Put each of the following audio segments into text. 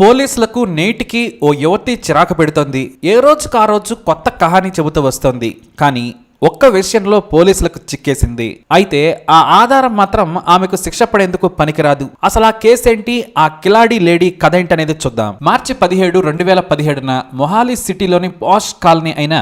పోలీసులకు నేటికి ఓ యువతి చిరాకు పెడుతోంది. ఏ రోజుకు ఆ రోజు కొత్త కహాని చెబుతూ వస్తోంది. కానీ ఒక్క విషయంలో పోలీసులకు చిక్కేసింది. అయితే ఆ ఆధారం మాత్రం ఆమెకు శిక్ష పడేందుకు పనికిరాదు. అసలు ఆ కేసేంటి ఆ కిలాడి లేడీ కథ ఏంటనేది చూద్దాం. మార్చి పదిహేడు రెండు వేల పదిహేడున మొహాలి సిటీలోని పాష్ కాలనీ అయిన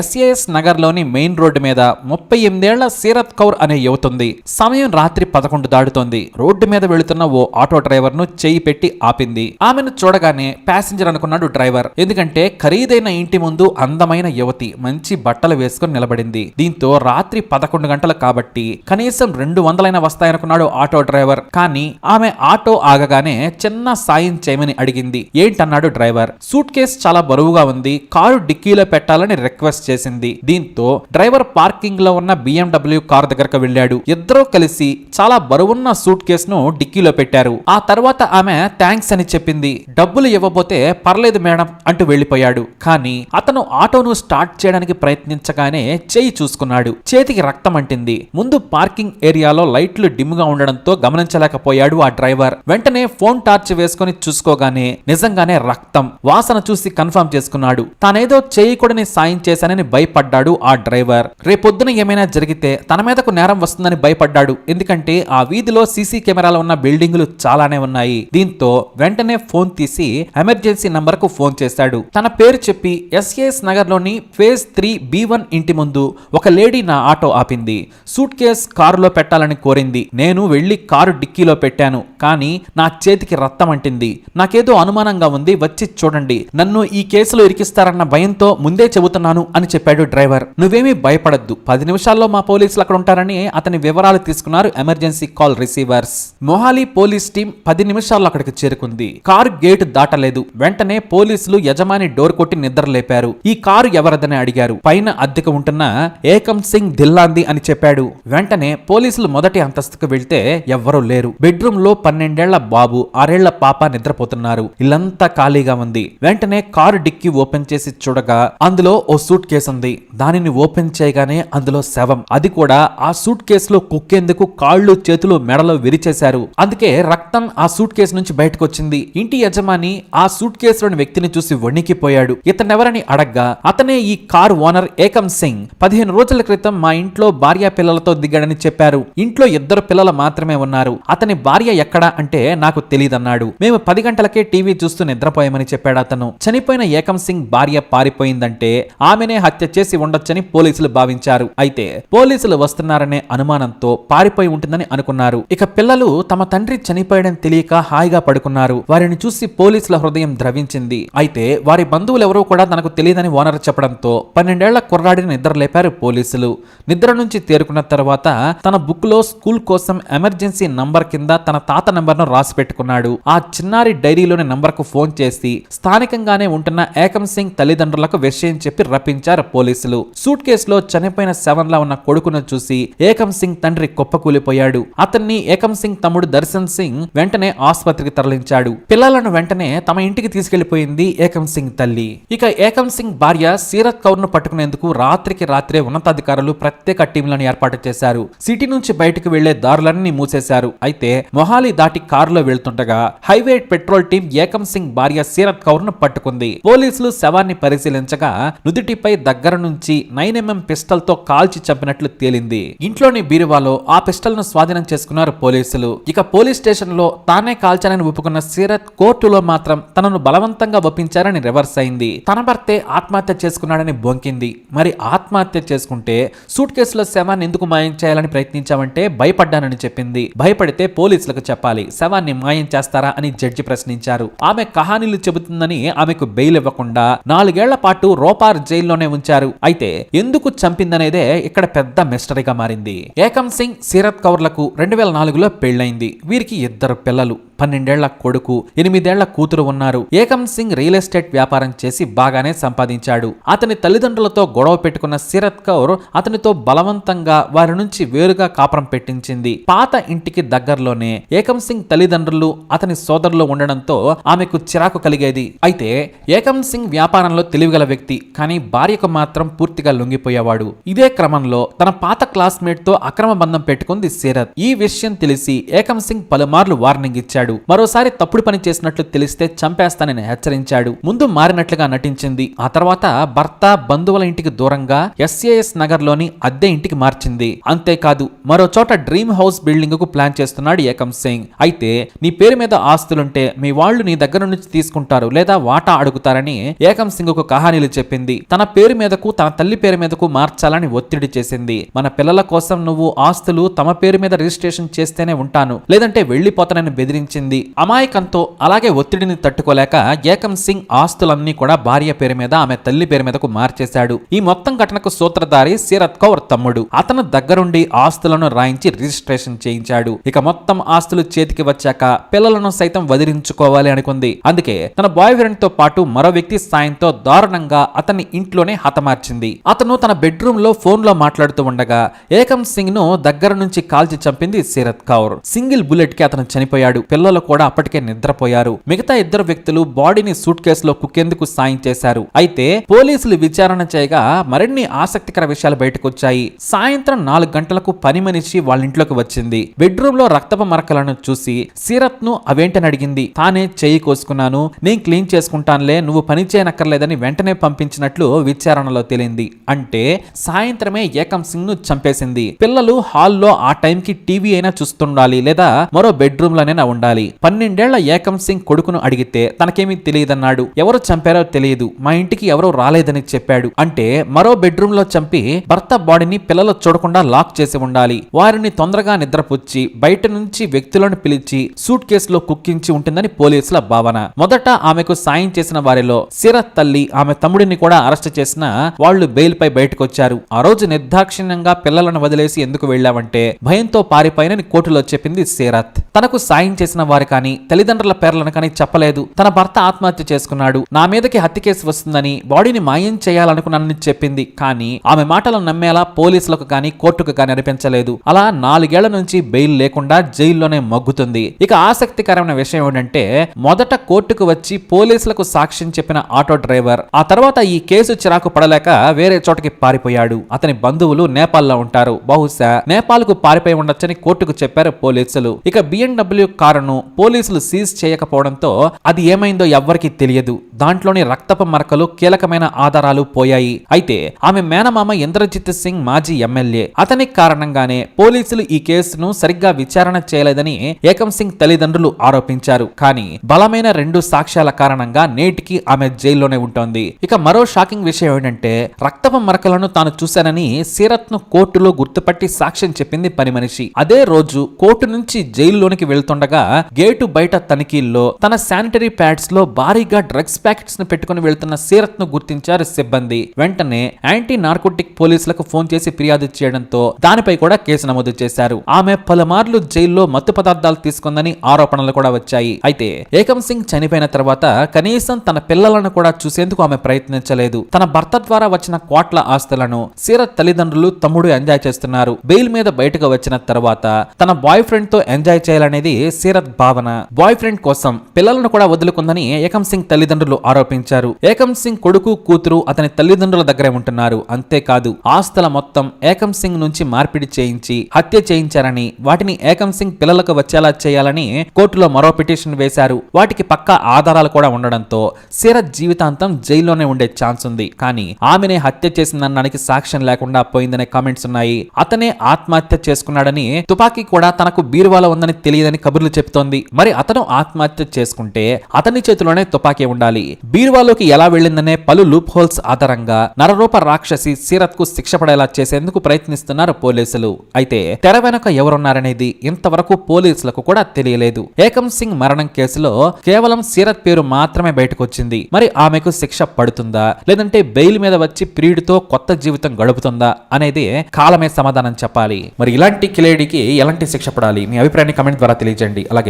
ఎస్ఏఎస్ నగర్లోని మెయిన్ రోడ్డు మీద ముప్పై ఎనిమిదేళ్ళ సీరత్ కౌర్ అనే యువతుంది. సమయం రాత్రి పదకొండు దాడుతోంది రోడ్డు మీద వెళుతున్న ఓ ఆటో డ్రైవర్ను చేయి పెట్టి ఆపింది. ఆమెను చూడగానే ప్యాసింజర్ అనుకున్నాడు డ్రైవర్. ఎందుకంటే ఖరీదైన ఇంటి ముందు అందమైన యువతి మంచి బట్టలు వేసుకుని నిలబడింది. దీంతో రాత్రి పదకొండు గంటలు కాబట్టి కనీసం రెండు వందలైన వస్తాయనుకున్నాడు ఆటో డ్రైవర్. కానీ ఆమె ఆటో ఆగగానే చిన్న సాయం చేయమని అడిగింది. ఏంటన్నాడు డ్రైవర్? సూట్ కేస్ చాలా బరువుగా ఉంది. కారు డిక్కీలో పెట్టాలని రిక్వెస్ట్ చేసింది. దీంతో డ్రైవర్ పార్కింగ్లో ఉన్న బిఎండబ్ల్యూ కార్ దగ్గరకు వెళ్ళాడు. ఇద్దరూ కలిసి చాలా బరువున్న సూట్ కేస్ను డిక్కీలో పెట్టారు. ఆ తర్వాత ఆమె థ్యాంక్స్ అని చెప్పింది. డబ్బులు ఇవ్వబోతే పర్లేదు మేడం అంటూ వెళ్ళిపోయాడు. కానీ అతను ఆటోను స్టార్ట్ చేయడానికి ప్రయత్నించగానే చెయ్యి చూసుకున్నాడు. చేతికి రక్తం అంటింది. ముందు పార్కింగ్ ఏరియాలో లైట్లు డిమ్గా ఉండడంతో గమనించలేకపోయాడు ఆ డ్రైవర్. వెంటనే ఫోన్ టార్చ్ వేసుకుని చూసుకోగానే నిజంగానే రక్తం వాసన చూసి కన్ఫర్మ్ చేసుకున్నాడు. తానేదో చేయకూడని సాయం చేశానని భయపడ్డాడు ఆ డ్రైవర్. రేపొద్దున ఏమైనా జరిగితే తన మీదకు నేరం వస్తుందని భయపడ్డాడు. ఎందుకంటే ఆ వీధిలో సీసీ కెమెరాలు ఉన్న బిల్డింగులు చాలానే ఉన్నాయి. దీంతో వెంటనే ఫోన్ తీసి ఎమర్జెన్సీ నంబర్కు ఫోన్ చేశాడు. తన పేరు చెప్పి ఎస్ఏఎస్ నగర్లోని ఫేజ్ త్రీ బి వన్ ఇంటి ముందు ఒక లేడీ నా ఆటో ఆపింది. సూట్ కేస్ కారులో పెట్టాలని కోరింది. నేను వెళ్ళి కారు డిక్కీలో పెట్టాను. కానీ నా చేతికి రక్తం అంటింది. నాకేదో అనుమానంగా ఉంది. వచ్చి చూడండి. నన్ను ఈ కేసులో ఇరికిస్తారన్న భయంతో ముందే చెబుతున్నాను అని చెప్పాడు డ్రైవర్. నువ్వేమీ భయపడద్దు. పది నిమిషాల్లో మా పోలీసులు అక్కడ ఉంటారని అతని వివరాలు తీసుకున్నారు emergency call receivers. Mohali police team పది నిమిషాల్లో అక్కడికి చేరుకుంది. కారు గేటు దాటలేదు. వెంటనే పోలీసులు యజమాని డోర్ కొట్టి నిద్రలేపారు. ఈ కారు ఎవరదని అడిగారు. పైన అద్దెకు ఉంటున్న ఏకమ్ సింగ్ దిల్లాంది అని చెప్పాడు. వెంటనే పోలీసులు మొదటి అంతస్తుకు వెళ్తే ఎవ్వరూ లేరు. బెడ్రూమ్లో పన్నెండేళ్ళ బాబు ఆరేళ్ళ పాప నిద్రపోతున్నారు. ఇల్లంతా ఖాళీగా ఉంది. వెంటనే కారు డిక్కి ఓపెన్ చేసి చూడగా అందులో ఓ సూట్ కేసు ఉంది. దానిని ఓపెన్ చేయగానే అందులో శవం. అది కూడా ఆ సూట్ కేసులో కుక్కేందుకు కాళ్ళు చేతులు మెడలో విరిచేశారు. అందుకే రక్తం ఆ సూట్ కేసు నుంచి బయటకు వచ్చింది ఇంటి యజమాని ఆ సూట్ కేసులోని వ్యక్తిని చూసి వణికిపోయాడు. ఇతనెవరని అడగ్గా అతనే ఈ కార్ ఓనర్ ఏకం సింగ్. పదిహేను రోజుల క్రితం మా ఇంట్లో భార్య పిల్లలతో దిగాడని చెప్పారు. ఇంట్లో ఇద్దరు పిల్లలు మాత్రమే ఉన్నారు. అతని భార్య ఎక్కడా అంటే నాకు తెలియదన్నాడు మేము పది గంటలకే టీవీ చూస్తూ నిద్రపోయామని చెప్పాడు అతను. చనిపోయిన ఏకం సింగ్ భార్య పారిపోయిందంటే ఆమెనే హత్య చేసి ఉండొచ్చని పోలీసులు భావించారు. అయితే పోలీసులు వస్తున్నారనే అనుమానంతో పారిపోయి ఉంటుందని అనుకున్నారు. ఇక పిల్లలు తమ తండ్రి చనిపోయాడని తెలియక హాయిగా పడుకున్నారు. వారిని చూసి పోలీసుల హృదయం ద్రవించింది. అయితే వారి బంధువులు ఎవరూ కూడా తనకు తెలియదని ఓనర్ చెప్పడంతో పన్నెండేళ్ళ కుర్రాడిని నిద్ర లేపారు పోలీసులు. నిద్ర నుంచి తేరుకున్న తర్వాత తన బుక్లో స్కూల్ కోసం ఎమర్జెన్సీ నంబర్ కింద తన తాత నంబర్ను రాసి పెట్టుకున్నాడు. ఆ చిన్నారి డైరీలోని నంబర్కు ఫోన్ చేసి స్థానికంగానే ఉంటున్న ఏకం సింగ్ తల్లిదండ్రులకు విషయం చెప్పి రప్పించారు పోలీసులు. సూట్ కేసులో చనిపోయిన శవంలా ఉన్న కొడుకును చూసి ఏకం సింగ్ తండ్రి కుప్పకూలిపోయాడు. అతన్ని ఏకం సింగ్ తమ్ముడు దర్శన్ సింగ్ వెంటనే ఆసుపత్రికి తరలించాడు. పిల్లలను వెంటనే తమ ఇంటికి తీసుకెళ్ళిపోయింది ఏకం సింగ్ తల్లి. ఇక ఏకం సింగ్ భార్య సీరత్ కౌర్ను పట్టుకునేందుకు రాత్రికి రాత్రి ఉన్నతాధికారులు ప్రత్యేక టీంలను ఏర్పాటు చేశారు. సిటీ నుంచి బయటకు వెళ్ళే దారులన్నీ మూసేశారు. అయితే మొహాలి దాటి కారులో వెళ్తుండగా హైవే పెట్రోల్ టీం ఏకం సింగ్ భార్య సీరత్ కౌర్ను పట్టుకుంది. పోలీసులు శవాన్ని పరిశీలించగా నుదుటిపై దగ్గర నుంచి నైన్ ఎంఎం పిస్టల్తో కాల్చి చంపినట్లు తేలింది. ఇంట్లోని బీరువాలో ఆ పిస్టల్ను స్వాధీనం చేసుకున్నారు పోలీసులు. ఇక పోలీస్ స్టేషన్లో తానే కాల్చానని ఒప్పుకున్న సీరత్ కోర్టులో మాత్రం తనను బలవంతంగా ఒప్పించారని రివర్స్ అయింది. తన భర్తే ఆత్మహత్య చేసుకున్నాడని బొంకింది. మరి ఆత్మహత్య చేసుకుంటే సూట్ కేసులో శవాన్ని ఎందుకు మాయం చేయాలని ప్రయత్నించామంటే భయపడ్డానని చెప్పింది. భయపడితే పోలీసులకు చెప్పాలి. శవాన్ని మాయం చేస్తారా అని జడ్జి ప్రశ్నించారు. ఆమె కహానీలు చెబుతుందని ఆమెకు బెయిల్ ఇవ్వకుండా నాలుగేళ్ళ పాటు రోపార్ జైల్లోనే ఉంచారు. అయితే ఎందుకు చంపిందనేదే ఇక్కడ పెద్ద మిస్టరీగా మారింది. ఏకం సింగ్ సీరత్ కౌర్లకు రెండు వేల నాలుగులో పెళ్ళైంది వీరికి ఇద్దరు పిల్లలు. పన్నెండేళ్ళ కొడుకు ఎనిమిదేళ్ళ కూతురు ఉన్నారు. ఏకం సింగ్ రియల్ ఎస్టేట్ వ్యాపారం చేసి బాగానే సంపాదించాడు. అతని తల్లిదండ్రులతో గొడవ పెట్టుకున్న సిరత్ కౌర్ అతనితో బలవంతంగా వారి నుంచి వేరుగా కాపురం పెట్టించింది. పాత ఇంటికి దగ్గరలోనే ఏకం సింగ్ తల్లిదండ్రులు అతని సోదరులు ఉండడంతో ఆమెకు చిరాకు కలిగేది. అయితే ఏకం సింగ్ వ్యాపారంలో తెలివిగల వ్యక్తి కానీ భార్యకు మాత్రం పూర్తిగా లొంగిపోయేవాడు. ఇదే క్రమంలో తన పాత క్లాస్మేట్తో అక్రమ బంధం పెట్టుకుంది సీరత్ ఈ విషయం తెలిసి ఏకం సింగ్ పలుమార్లు వార్నింగ్ ఇచ్చాడు. మరోసారి తప్పుడు పని చేసినట్లు తెలిస్తే చంపేస్తానని హెచ్చరించాడు. ముందు మారినట్లుగా నటించింది. ఆ తర్వాత భర్త బంధువుల ఇంటికి దూరంగా ఎస్ఏఎస్ నగర్లోని అద్దె ఇంటికి మార్చింది. అంతేకాదు మరో చోట డ్రీమ్ హౌస్ బిల్డింగ్కు ప్లాన్ చేస్తున్నాడు ఏకం సింగ్. అయితే నీ పేరు మీద ఆస్తులుంటే మీ వాళ్ళు నీ దగ్గర నుంచి తీసుకుంటారు లేదా వాటా అడుగుతారని ఏకం సింగ్కు కహానీలు చెప్పింది. తన పేరు మీదకు తన తల్లి పేరు మీదకు మార్చాలని ఒత్తిడి చేసింది. మన పిల్లల కోసం నువ్వు ఆస్తులు తమ పేరు మీద రిజిస్ట్రేషన్ చేస్తేనే ఉంటాను. లేదంటే వెళ్ళిపోతానని బెదిరించింది. అమాయకంతో అలాగే ఒత్తిడిని తట్టుకోలేక ఏకం సింగ్ ఆస్తులన్నీ కూడా భార్య పేరు మీద ఆమె తల్లి పేరు మీదకు మార్చేశాడు. ఈ మొత్తం ఘటనకు సూత్రధారి సీరత్ కౌర్ తమ్ముడు. అతను దగ్గరుండి ఆస్తులను రాయించి రిజిస్ట్రేషన్ చేయించాడు. ఇక మొత్తం ఆస్తులు చేతికి వచ్చాక పిల్లలను సైతం వదిలించుకోవాలి అనుకుంది. అందుకే తన బాయ్ ఫ్రెండ్తో పాటు మరో వ్యక్తి సాయంతో దారుణంగా అతన్ని ఇంట్లోనే హతమార్చింది. అతను తన బెడ్రూమ్లో ఫోన్లో మాట్లాడుతూ ఉండగా ఏకం సింగ్ను దగ్గర నుంచి కాల్చి చంపింది సీరత్ కౌర్. సింగిల్ బుల్లెట్కి అతను చనిపోయాడు. పిల్లలు కూడా అప్పటికే నిద్రపోయారు. మిగతా ఇద్దరు వ్యక్తులు బాడీని సూట్ కేసులో కుక్కేందుకు సాయం చేశారు. అయితే పోలీసులు విచారణ చేయగా మరిన్ని ఆసక్తికర విషయాలు బయటకొచ్చాయి. సాయంత్రం నాలుగు గంటలకు పని మనిషి వాళ్ళ ఇంట్లోకి వచ్చింది. బెడ్రూమ్లో రక్తపు మరకలను చూసి సీరత్ను అవేంటని అడిగింది? తానే చేయి కోసుకున్నాను. నేను క్లీన్ చేసుకుంటానులే. నువ్వు పని చేయనక్కర్లేదని వెంటనే పంపించినట్లు విచారణలో తేలింది. అంటే సాయంత్రమే ఏకం సింగ్ను చంపేసింది. పిల్లలు హాల్లో ఆ టైంకి టీవీ అయినా చూస్తుండాలి లేదా మరో బెడ్రూమ్ లోనైనా ఉండాలి. పన్నెండేళ్ళ ఏకం సింగ్ కొడుకును అడిగితే తనకేమీ తెలియదన్నాడు. ఎవరు చంపారో తెలియదు. మా ఇంటికి ఎవరో రాలేదని చెప్పాడు. అంటే మరో బెడ్రూమ్లో చంపి భర్త బాడీని పిల్లలు చూడకుండా లాక్ చేసి ఉండాలి. వారిని తొందరగా నిద్రపుచ్చి బయట నుంచి వ్యక్తులను పిలిచి సూట్ కేసులో కుక్కించి ఉంటుందని పోలీసుల భావన. మొదట ఆమెకు సాయం చేసిన వారిలో సిరత్ తల్లి ఆమె తమ్ముడిని కూడా అరెస్ట్ చేసిన వాళ్ళు బెయిల్ పై బయటకొచ్చారు. ఆ రోజు నిర్దాక్షిణ్యంగా పిల్లలను వదిలేసి ఎందుకు వెళ్ళావంటే భయంతో పారిపోయినని కోర్టులో చెప్పింది సీరత్. తనకు సాయం చేసిన వారి కానీ తల్లిదండ్రుల పేర్లను కానీ చెప్పలేదు. తన భర్త ఆత్మహత్య చేసుకున్నాడు. నా మీదకి హత్య కేసు వస్తుందని బాడీని మాయం చేయాలనుకున్నానని చెప్పింది. కానీ ఆమె మాటలను నమ్మేలా పోలీసులకు కానీ కోర్టుకు కానీ అనిపించలేదు. అలా నాలుగేళ్ళ నుంచి బెయిల్ లేకుండా జైల్లోనే మగ్గుతుంది. ఇక ఆసక్తికరమైన విషయం ఏంటంటే మొదట కోర్టుకు వచ్చి పోలీసులకు సాక్ష్యం చెప్పిన ఆటో డ్రైవర్ ఆ తర్వాత ఈ కేసు చిరాకు పడలేక వేరే చోటకి పారిపోయాడు. అతని బంధువులు నేపాల్లో ఉంటారు. బహుశా నేపాల్కు పారిపోయి ఉండొచ్చని కోర్టుకు చెప్పారు పోలీసులు. ఇక బిఎండబ్ల్యూ కారును పోలీసులు సీజ్ చేయకపోవడంతో అది ఏమైందో ఎవ్వరికీ తెలియదు. దాంట్లోని రక్తపు మరకలు కీలకమైన ఆధారాలు పోయాయి. అయితే ఆమె మేనమామ ఇంద్రజిత్ సింగ్ మాజీ ఎమ్మెల్యే. అతని కారణంగానే పోలీసులు ఈ కేసును సరిగ్గా విచారణ చేయలేదని ఏకం సింగ్ తల్లిదండ్రులు ఆరోపించారు. కానీ బలమైన రెండు సాక్ష్యాల కారణంగా నేటికి ఆమె జైల్లోనే ఉంటోంది. ఇక మరో షాకింగ్ విషయం ఏంటంటే రక్తపు మరకలను తాను చూశానని సీరత్ను కోర్టులో గుర్తుపట్టి సాక్ష్యం చెప్పింది పని మనిషి. అదే రోజు కోర్టు నుంచి జైల్లోనికి వెళ్తుండగా గేటు బయట తనిఖీల్లో తన శానిటరీ ప్యాడ్స్లో భారీగా డ్రగ్స్ ప్యాకెట్స్ను పెట్టుకుని వెళ్తున్న సీరత్ను గుర్తించారు సిబ్బంది. వెంటనే యాంటీ నార్కోటిక్ పోలీసులకు ఫోన్ చేసి ఫిర్యాదు చేయడంతో దానిపై కూడా కేసు నమోదు చేశారు. ఆమె పలుమార్లు జైల్లో మత్తు పదార్థాలు తీసుకుందని ఆరోపణలు కూడా వచ్చాయి. అయితే ఏకం సింగ్ చనిపోయిన తర్వాత కనీసం తన పిల్లలను కూడా చూసేందుకు ఆమె ప్రయత్నించలేదు. తన భర్త ద్వారా వచ్చిన కోట్ల ఆస్తులను సీరత్ తల్లిదండ్రులు తమ్ముడు ఎంజాయ్ చేస్తున్నారు. బెయిల్ మీద బయటకు వచ్చిన తర్వాత తన బాయ్ ఫ్రెండ్తో ఎంజాయ్ చేయాలనేది సీరత్ భావన బాయ్ ఫ్రెండ్ కోసం పిల్లలను కూడా వదులుకుందని ఏకం సింగ్ తల్లిదండ్రులు ఆరోపించారు. ఏకం సింగ్ కొడుకు కూతురు అతని తల్లిదండ్రుల దగ్గరే ఉంటున్నారు. అంతేకాదు ఆస్తుల మొత్తం ఏకం సింగ్ నుంచి మార్పిడి చేయించి హత్య చేయించారని వాటిని ఏకం సింగ్ పిల్లలకు వచ్చేలా చేయాలని కోర్టులో మరో పిటిషన్ వేశారు. వాటికి పక్కా ఆధారాలు కూడా ఉండడంతో సీరత్ జీవితాంతం జైల్లోనే ఉండే ఛాన్స్ ఉంది. కానీ ఆమెనే హత్య చేసిందనడానికి సాక్ష్యం లేకుండా పోయిందనే కామెంట్స్ ఉన్నాయి. అతనే ఆత్మహత్య చేసుకున్నాడని తుపాకీ కూడా తనకు బీరువాలో ఉందని తెలియదని కబుర్లు చెప్తోంది మరి అతను ఆత్మహత్య చేసుకుంటే అతని చేతిలోనే తుపాకీ ఉండాలి. బీరువాలోకి ఎలా వెళ్ళిందనే పలు లూప్ హోల్స్ ఆధారంగా నరరూప రాక్షసి సీరత్కు శిక్ష పడేలా చేసేందుకు ప్రయత్నిస్తున్నారు పోలీసులు. అయితే తెర వెనక ఎవరున్నారనేది ఇంతవరకు పోలీసులకు కూడా తెలియలేదు. ఏకం సింగ్ మరణం కేసులో కేవలం సీరత్ పేరు మాత్రమే బయటకొచ్చింది. మరి ఆమెకు శిక్ష పడుతుందా? లేదంటే బెయిల్ మీద వచ్చి ప్రియుడితో కొత్త జీవితం గడుపుతుందా అనేది కాలమే సమాధానం చెప్పాలి. మరి ఇలాంటి కిలేడికి ఎలాంటి శిక్ష పడాలి? మీ అభిప్రాయాన్ని కమెంట్ ద్వారా తెలియజేయండి. అలాగే